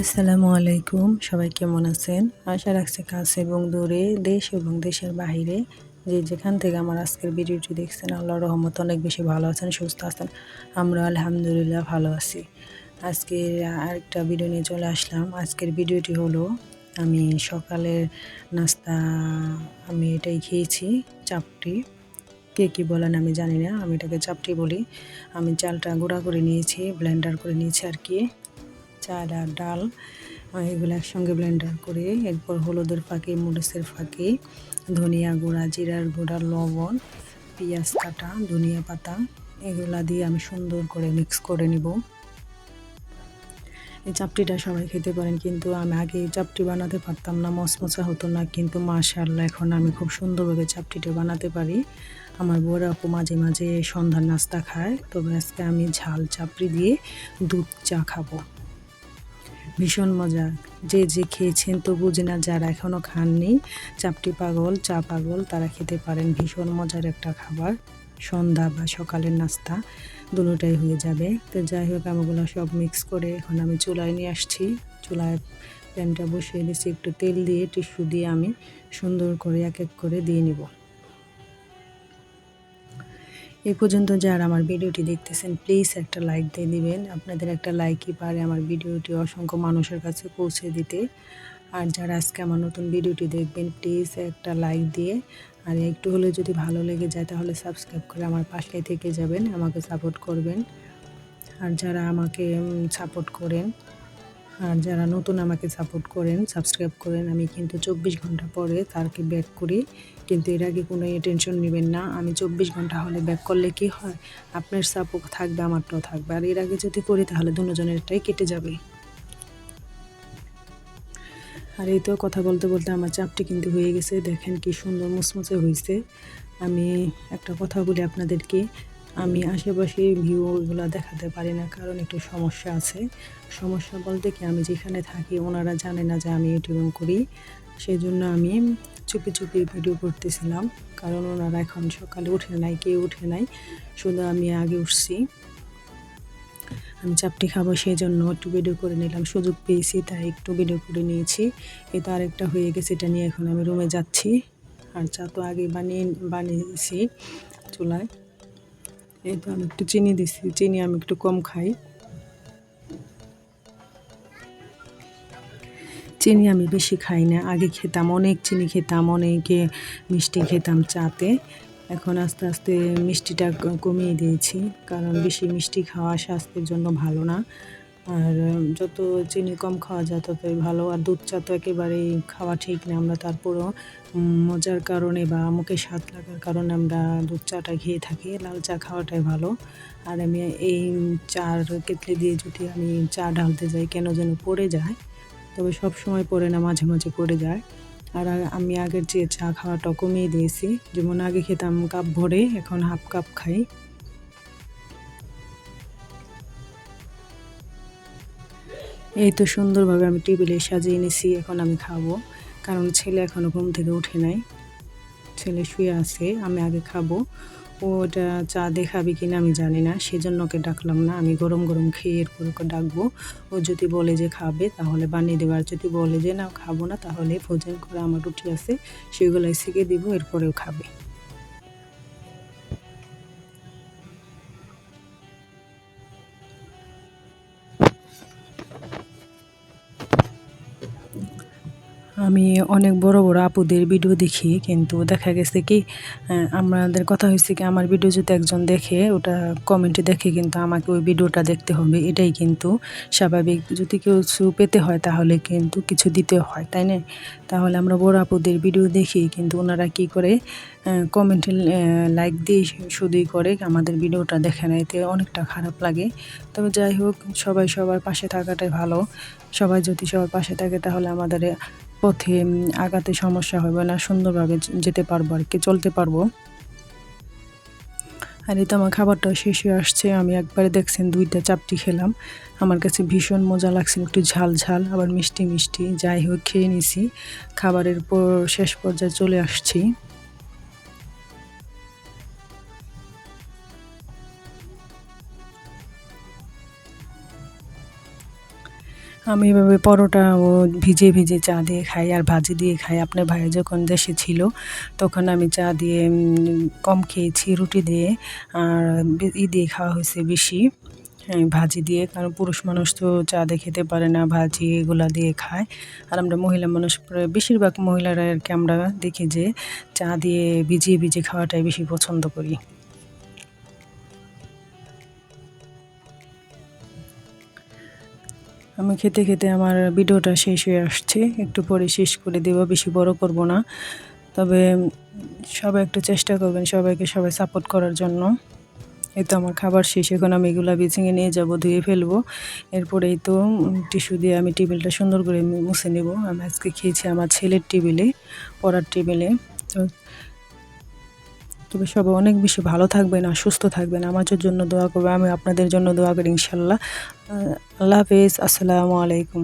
আসসালামু আলাইকুম, সবাই কেমন আছেন? আশা রাখছি কাছে এবং দূরে দেশ এবং দেশের বাইরে যে যেখান থেকে আমার আজকের ভিডিওটি দেখছেন আল্লাহ রহমত অনেক বেশি ভালো আছেন, সুস্থ আছেন। আমরা আলহামদুলিল্লাহ ভালো আছি। আজকে আরেকটা ভিডিও নিয়ে চলে আসলাম। আজকের ভিডিওটি হলো, আমি সকালের নাস্তা, আমি এটাই খেয়েছি, চাপটি। কে কী বলেন আমি জানি না, আমি এটাকে চাপটি বলি। আমি চালটা গুঁড়া করে নিয়েছি, ব্লেন্ডার করে নিয়েছি আর কি। চাল আর ডাল এগুলো একসঙ্গে ব্লেন্ডার করে এরপর হলুদের ফাঁকি, মরিচের ফাঁকি, ধনিয়া গুঁড়া, জিরার গুঁড়া, লবণ, পেঁয়াজ কাটা, ধনিয়া পাতা, এগুলা দিয়ে আমি সুন্দর করে মিক্স করে নিব। এই চাপটিটা সবাই খেতে পারেন, কিন্তু আমি আগে চাপটি বানাতে পারতাম না, মচমচা হতো না, কিন্তু মাশাল্লাহ এখন আমি খুব সুন্দরভাবে চাপটিটা বানাতে পারি। আমার বউরা আপু মাঝে মাঝে সন্ধ্যার নাস্তা খায় তবে আজকে আমি ঝাল চাপড়ি দিয়ে দুধ চা খাব। ভীষণ মজা। যে যে খেয়েছেন তো বুঝে না যারা এখনও খাননি চাপটি পাগল, চা পাগল, তারা খেতে পারেন। ভীষণ মজার একটা খাবার। সন্ধ্যা বা সকালের নাস্তা দুটোটাই হয়ে যাবে। তো যাই হোক, আমগুলো সব মিক্স করে এখন আমি চুলায় নিয়ে আসছি। চুলায় প্যানটা বসিয়ে দিচ্ছি একটু তেল দিয়ে, টিস্যু দিয়ে আমি সুন্দর করে এক এক করে দিয়ে নিব। এই পর্যন্ত যারা আমার ভিডিওটি দেখতেছেন প্লিজ একটা লাইক দিয়ে দিবেন। আপনাদের একটা লাইকই পারে আমার ভিডিওটি অসংখ্য মানুষের কাছে পৌঁছে দিতে। আর যারা আজকে আমার নতুন ভিডিওটি দেখবেন প্লিজ একটা লাইক দিয়ে। আর একটু হলে যদি ভালো লেগে যায়, তাহলে সাবস্ক্রাইব করে আমার পাশে থেকে যাবেন, আমাকে সাপোর্ট করবেন। আর যারা আমাকে সাপোর্ট করেন আর যারা নতুন আমাকে সাপোর্ট করেন সাবস্ক্রাইব করেন, আমি কিন্তু চব্বিশ ঘণ্টা পরে তারকে ব্যাক করি। কিন্তু এর আগে কোনো টেনশন নেবেন না, আমি চব্বিশ ঘণ্টা হলে ব্যাক করলে কি হয়? আপনার সাপোর্ট থাকবে, আমারটাও থাকবে। আর এর আগে যদি করি, তাহলে দুজনেরটাই কেটে যাবে। আর এই তো কথা বলতে বলতে আমার চাপটি কিন্তু হয়ে গেছে। দেখেন কি সুন্দর মুচমুচে হয়েছে আমি একটা কথা বলি আপনাদেরকে। আমি আশেপাশে ভিউগুলো দেখাতে পারি না, কারণ একটু সমস্যা আছে। সমস্যা বলতে কি, আমি যেখানে থাকি ওনারা জানে না যে আমি ইউটিউবিং করি। সেই জন্য আমি চুপি চুপি ভিডিও করতেছিলাম, কারণ ওনারা এখন সকালে উঠে নাই, কেউ উঠে নাই, শুধু আমি আগে উঠছি। আমি চাপটি খাব সেই জন্য একটু ভিডিও করে নিলাম, সুযোগ পেয়েছি, তাই একটু ভিডিও করে নিয়েছি। এটা আরেকটা হয়ে গেছে, এটা নিয়ে এখন আমি রুমে যাচ্ছি। আর চা তো আগে বানিয়ে, বানিয়েছি চুলায়। এই তো আমি একটু চিনি দিছি। চিনি আমি একটু কম খাই। চিনি আমি বেশি খাই না। আগে খেতাম, অনেক চিনি খেতাম, অনেকে মিষ্টি খেতাম চাতে। এখন আস্তে আস্তে মিষ্টিটা কমিয়ে দিয়েছি। কারণ বেশি মিষ্টি খাওয়া স্বাস্থ্যের জন্য ভালো না। আর যত চিনি কম খাওয়া যায় ততই ভালো। আর দুধ চা তো একেবারেই খাওয়া ঠিক না আমরা, তারপরও মজার কারণে বা মুখে স্বাদ লাগার কারণে আমরা দুধ চাটা খেয়ে থাকি। লাল চা খাওয়াটাই ভালো। আর আমি এই চার কেতলি দিয়ে যদি আমি চা ঢালতে যাই, কেন যেন পড়ে যায়। তবে সব সময় পড়ে না, মাঝে মাঝে পড়ে যায়। আর আমি আগের চেয়ে চা খাওয়াটা কমিয়ে দিয়েছি। যেমন আগে খেতাম কাপ ভরে, এখন হাফ কাপ খাই। এই তো সুন্দরভাবে আমি টেবিলে সাজিয়ে নিছি এখন আমি খাব। কারণ ছেলে এখনও ঘুম থেকে উঠে নাই। ছেলে শুয়ে আছে, আমি আগে খাব। ও ওটা চা দেখাবে কিনা আমি জানি না, সেজন্য ওকে ডাকলাম না। আমি গরম গরম খেয়ে এরপর ওকে ডাকবো। ও যদি বলে যে খাবে, তাহলে বানিয়ে দেবো। আর যদি বলে যে না, খাব না, তাহলে ভোজন করে আমার রুটি আছে, সেগুলোই শিখে দিব, এরপরেও খাবে। আমি অনেক বড় বড় আপুদের ভিডিও দেখি, কিন্তু দেখা গেছে কি আমাদের কথা হয়েছে কি, আমার ভিডিও যদি একজন দেখে, ওটা কমেন্টে দেখে কিন্তু আমাকে ওই ভিডিওটা দেখতে হবে, এটাই কিন্তু স্বাভাবিক। যদি কেউ কিছু পেতে হয়, তাহলে কিন্তু কিছু দিতে হয়, তাই না? তাহলে আমরা বড় আপুদের ভিডিও দেখি, কিন্তু ওনারা কি করে কমেন্টে লাইক দিয়ে শুধুই করে আমাদের ভিডিওটা দেখে না, এতে অনেকটা খারাপ লাগে। তবে যাই হোক, সবাই সবার পাশে থাকাটাই ভালো। সবাই যদি সবার পাশে থাকে, তাহলে আমাদের পথে আগাতে সমস্যা হবে না, সুন্দরভাবে যেতে পারব আর কি, চলতে পারব। আর এই তো আমার খাবারটাও শেষ হয়ে আসছে, আমি একবারে দেখছেন দুইটা চাপটি খেলাম। আমার কাছে ভীষণ মজা লাগছিল একটু ঝাল ঝাল, আবার মিষ্টি মিষ্টি। যাই হোক, খেয়ে নিছি। খাবারের পর শেষ পর্যায়ে চলে আসছি। আমি এভাবে পরোটা ও ভিজে ভিজে চা দিয়ে খাই আর ভাজি দিয়ে খাই। আপনার ভাই যখন দেশে ছিল তখন আমি চা দিয়ে কম খেয়েছি রুটি দিয়ে আর ই দিয়ে খাওয়া হয়েছে বেশি হ্যাঁ, ভাজি দিয়ে। কারণ পুরুষ মানুষ তো চা দিয়ে খেতে পারে না ভাজি এগুলা দিয়ে খায়। আর আমরা মহিলা মানুষ বেশিরভাগ মহিলারা আর কি আমরা দেখি যে চা দিয়ে ভিজিয়ে ভিজিয়ে খাওয়াটাই বেশি পছন্দ করি। আমি খেতে খেতে আমার ভিডিওটা শেষ হয়ে আসছে। একটু পরে শেষ করে দেব, বেশি বড় করব না। তবে সবাই একটু চেষ্টা করবেন সবাইকে সবাই সাপোর্ট করার জন্য। এই তো আমার খাবার শেষ, এখন আমি এগুলা বিছিঙে নিয়ে যাব, ধুয়ে ফেলব। এরপরেই তো টিস্যু দিয়ে আমি টেবিলটা সুন্দর করে মুছে নেব। আমি আজকে খেয়েছি আমার ছেলের টেবিলে, পড়ার টেবিলে। তো তবে সবাই অনেক বেশি ভালো থাকবেন আর সুস্থ থাকবেন। আমার জন্য দোয়া করবে আমি আপনাদের জন্য দোয়া করি ইনশাল্লাহ। আল্লাহ হাফিজ, আসসালামু আলাইকুম।